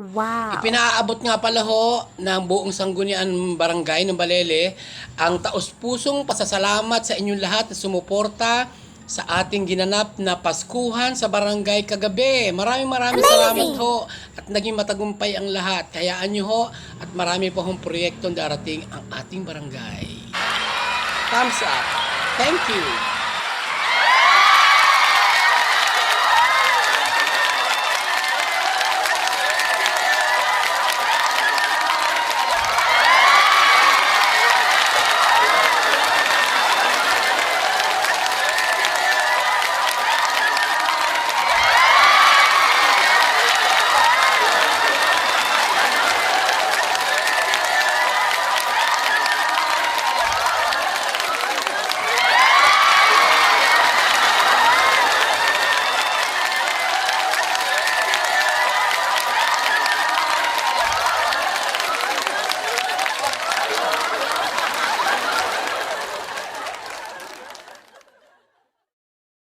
Wow. Ipinaabot nga pala ho ng buong sanggunian barangay ng Balele ang taos-pusong pasasalamat sa inyong lahat na sumuporta sa ating ginanap na Paskuhan sa barangay kagabi. Maraming maraming salamat ho at naging matagumpay ang lahat. Kayaan nyo ho at marami pa hong proyektong darating ang ating barangay. Thumbs up. Thank you.